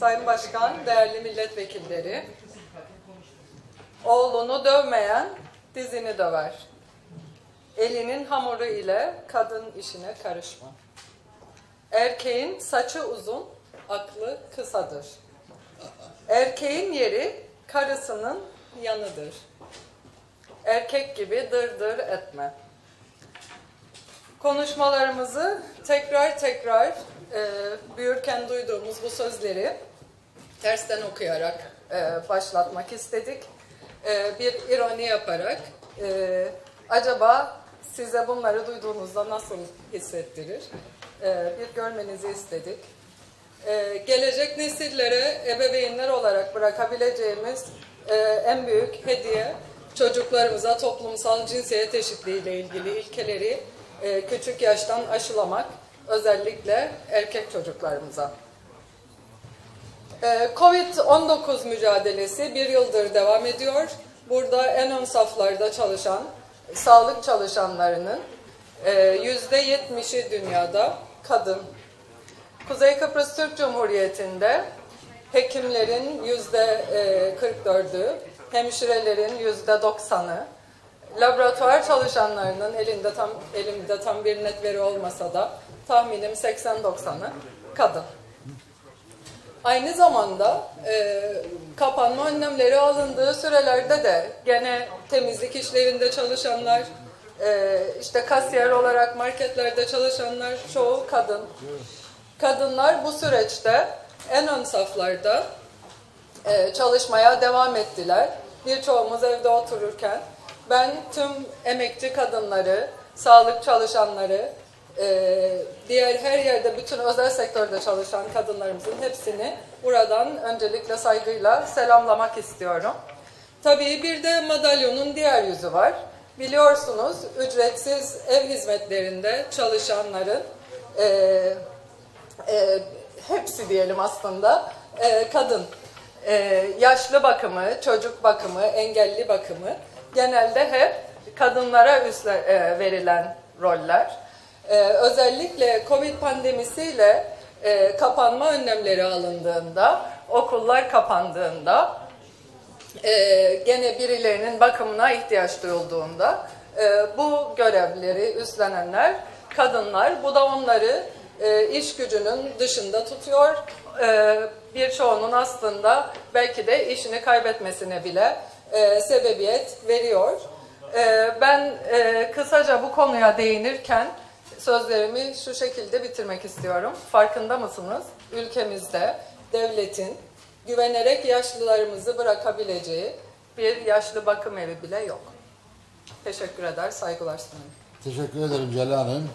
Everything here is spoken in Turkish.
Sayın Başkan, değerli milletvekilleri, oğlunu dövmeyen dizini döver. Elinin hamuru ile kadın işine karışma. Erkeğin saçı uzun, aklı kısadır. Erkeğin yeri karısının yanıdır. Erkek gibi dırdır etme. Konuşmalarımızı tekrar tekrar e, büyürken duyduğumuz bu sözleri tersten okuyarak e, başlatmak istedik. E, bir ironi yaparak e, acaba size bunları duyduğunuzda nasıl hissettirir? E, bir görmenizi istedik. E, gelecek nesillere ebeveynler olarak bırakabileceğimiz e, en büyük hediye çocuklarımıza toplumsal cinsiyet eşitliği ile ilgili ilkeleri e, küçük yaştan aşılamak, özellikle erkek çocuklarımıza. Ee, Covid-19 mücadelesi bir yıldır devam ediyor. Burada en ön saflarda çalışan sağlık çalışanlarının e, yüzde yetmişi dünyada kadın. Kuzey Kıbrıs Türk Cumhuriyeti'nde hekimlerin yüzde 44'ü, hemşirelerin yüzde 90'ı, laboratuvar çalışanlarının elinde tam elimde tam bir net veri olmasa da tahminim 80-90'ı kadın. Aynı zamanda e, kapanma önlemleri alındığı sürelerde de gene temizlik işlerinde çalışanlar, e, işte kasiyer olarak marketlerde çalışanlar çoğu kadın. Kadınlar bu süreçte en ön saflarda e, çalışmaya devam ettiler. Birçoğumuz evde otururken ben tüm emekçi kadınları, sağlık çalışanları, e, diğer her yerde bütün özel sektörde çalışan kadınlarımızın hepsini buradan öncelikle saygıyla selamlamak istiyorum. Tabii bir de madalyonun diğer yüzü var. Biliyorsunuz ücretsiz ev hizmetlerinde çalışanların e, e, hepsi diyelim aslında e, kadın. E, yaşlı bakımı, çocuk bakımı, engelli bakımı genelde hep kadınlara üstle, e, verilen roller. E, özellikle Covid pandemisiyle e, kapanma önlemleri alındığında, okullar kapandığında, e, gene birilerinin bakımına ihtiyaç duyulduğunda e, bu görevleri üstlenenler kadınlar. Bu da onları e, iş gücünün dışında tutuyor. E, birçoğunun aslında belki de işini kaybetmesine bile e, sebebiyet veriyor. E, ben kısaca bu konuya değinirken sözlerimi şu şekilde bitirmek istiyorum. Farkında mısınız? Ülkemizde devletin güvenerek yaşlılarımızı bırakabileceği bir yaşlı bakım evi bile yok. Teşekkür eder, saygılar sunarım. Teşekkür ederim Celal Hanım.